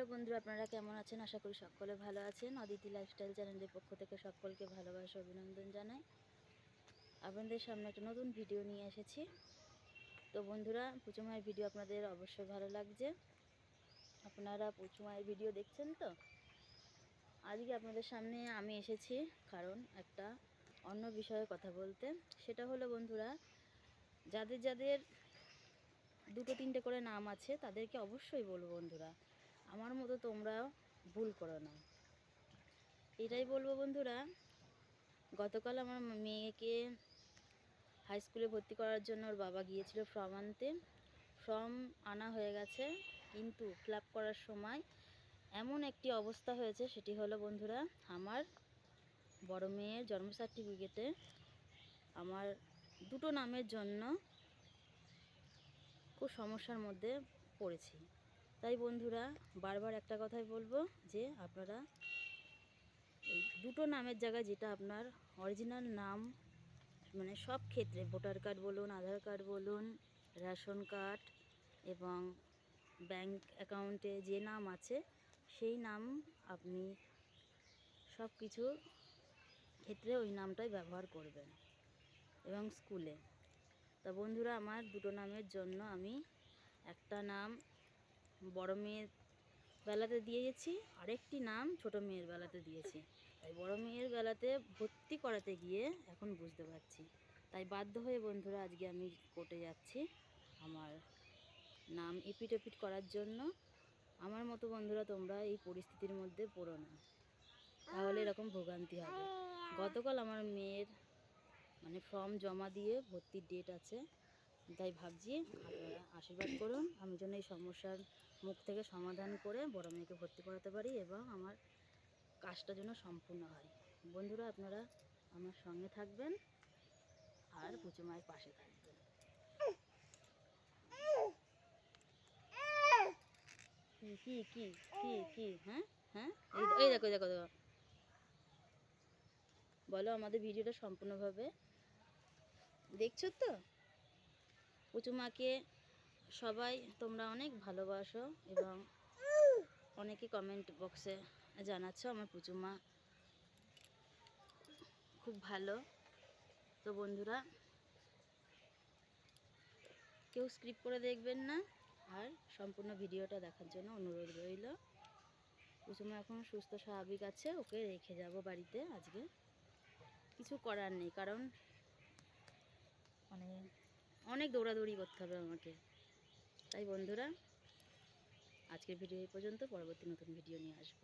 Hello বন্ধু আপনারা কেমন আছেন? আশা করি সকলে ভালো আছেন। অদিতি লাইফস্টাইল চ্যানেলের পক্ষ থেকে সকলকে ভালোবাসা, অভিনন্দন জানাই। আপনাদের সামনে একটা নতুন ভিডিও নিয়ে এসেছি। তো বন্ধুরা, পুচু মায়ের ভিডিও আপনাদের অবশ্যই ভালো লাগছে। আপনারা পুচু মায়ের ভিডিও দেখছেন তো? আজকে আপনাদের সামনে আমি এসেছি কারণ একটা অন্য বিষয়ে কথা বলতে। সেটা হলো বন্ধুরা, যাদের যাদের দুটো তিনটে করে নাম আছে, তাদেরকে অবশ্যই বলব বন্ধুরা। আমার মতো তোমরাও ভুল করো না। এটাই বলব বন্ধুরা, গতকাল আমার মেয়েকে হাই স্কুলে ভর্তি করার জন্য ওর বাবা গিয়েছিল ফর্ম আনতে। ফর্ম আনা হয়ে গেছে, কিন্তু ফিল করার সময় এমন একটি অবস্থা হয়েছে, সেটি হলো বন্ধুরা, আমার বড় মেয়ের জন্ম সার্টিফিকেটে আমার দুটো নামের জন্য খুব সমস্যার মধ্যে পড়েছি। তাই বন্ধুরা, বারবার একটা কথাই বলব যে আপনারা এই দুটো নামের জায়গায় যেটা আপনার অরিজিনাল নাম মানে সব ক্ষেত্রে ভোটার কার্ড বলুন, আধার কার্ড বলুন, রেশন কার্ড এবং ব্যাংক অ্যাকাউন্টে যে নাম আছে, সেই নাম আপনি সব কিছু ক্ষেত্রে ওই নামটাই ব্যবহার করবেন এবং স্কুলে। তা বন্ধুরা, আমার দুটো নামের জন্য আমি একটা নাম বড় মেয়ের বেলাতে দিয়েছি, আরেকটি নাম ছোট মেয়ের বেলাতে দিয়েছি। তাই বড় মেয়ের বেলাতে ভর্তি করাতে গিয়ে এখন বুঝতে পারছি। তাই বাধ্য হয়ে বন্ধুরা, আজকে আমি কোর্টে যাচ্ছি। আমার নাম এপিট এপিট করার জন্য। আমার মতো বন্ধুরা, তোমরা এই পরিস্থিতির মধ্যে পড়ো না। তাহলে এরকম ভোগান্তি হবে। গতকাল আমার মেয়ের মানে ফর্ম জমা দিয়ে ভর্তির ডেট আছে। তাই ভাবছি আপনারা আশীর্বাদ করুন। আমি যেন এই সমস্যার মুখ থেকে সমাধান করে বড় মেয়েকে ভর্তি করাতে পারি এবং আমার কাজটা যেন সম্পূর্ণ হয়। বন্ধুরা, আপনারা আমার সঙ্গে থাকবেন আর পুজো মায়ের পাশে থাকবেন। কি কি কি কি হ্যাঁ হ্যাঁ? এই দেখো দেখো দেখো। বলো, আমাদের ভিডিওটা সম্পূর্ণভাবে দেখছ তো? পুচু মাকে সবাই তোমরা অনেক ভালোবাসো এবং অনেকে কমেন্ট বক্সে জানাচ্ছ আমার পুচুমা খুব ভালো। তো বন্ধুরা, কেউ স্ক্রিপ্ট করে দেখবেন না, আর সম্পূর্ণ ভিডিওটা দেখার জন্য অনুরোধ রইল। কুসুমা এখন সুস্থ, স্বাভাবিক আছে, ওকে রেখে যাব বাড়িতে। আজকে কিছু করার নেই, কারণ মানে অনেক দৌড়াদৌড়ি করতে হবে আমাকে। তাই বন্ধুরা, আজকের ভিডিও এই পর্যন্ত। পরবর্তী নতুন ভিডিও নিয়ে আসব।